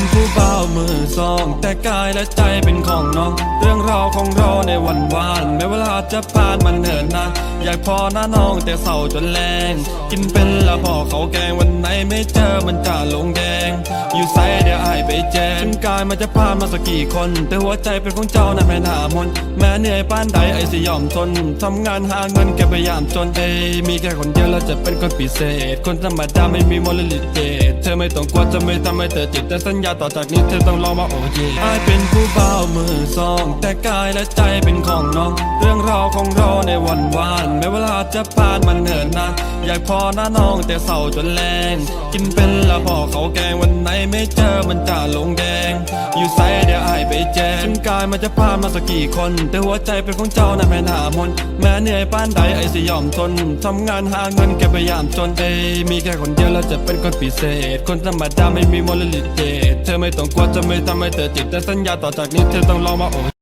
เป็นผู้เบ่ามือสอง แต่กายและใจเป็นของน้อง เรื่องราวของเราในวันวานแม้เวลาจะผ่านมันเหินนานอยากพอหน้าน้องแต่เศร้าจนแรง กินเป็นละพอเขาแกงวันไหนไม่เจอมันจะลงแดง อยู่ไซเดี๋ยวไอายไปแจมกายมันจะผ่านมาสักกี่คน แต่หัวใจเป็นของเจ้านั้นแม่นหามนแม้เหนื่อยป้านใดไอสิยอมทนทำงานหาเงินแกพยายามจนเอมีแค่คนเดียวแล้วจะเป็นคนพิเศษ คนธรรมดาไม่มีมลลิเจเธ อไม่ต้องกลัวจะไม่ทำให้เธอจิตแต่สัญญาต่อจากนี้เธอต้องลองมาโอเคไอเป็นผู้เบามือสอง แต่กายและใจเป็นของน้อง เรื่องราวของเราในวันวานแม้เวลาจะผ่านมันเหินนานอยากพอหน้าน้องแต่เศร้าจนแรง กินเป็นละพอเขาแกงวันไหนไม่เจอมันจะลงแดง อยู่ไซเดี๋ยวไอไปแจมถึงกายมันจะผ่านมาสักกี่คน แต่หัวใจเป็นของเจ้านะแม่นหามนแม้เหนื่อยป้านใดไอสิยอมทนทำงานหาเงินแกพยายามจนเอยมีแค่คนเดียวแล้วจะเป็นคนพิเศษ คนธรรมดาไม่มีมลลิเจเธอไม่ต้องกลัวจะไม่ทำให้เธอจิตแต่สัญญาต่อจากนี้เธอต้องลองมาโอ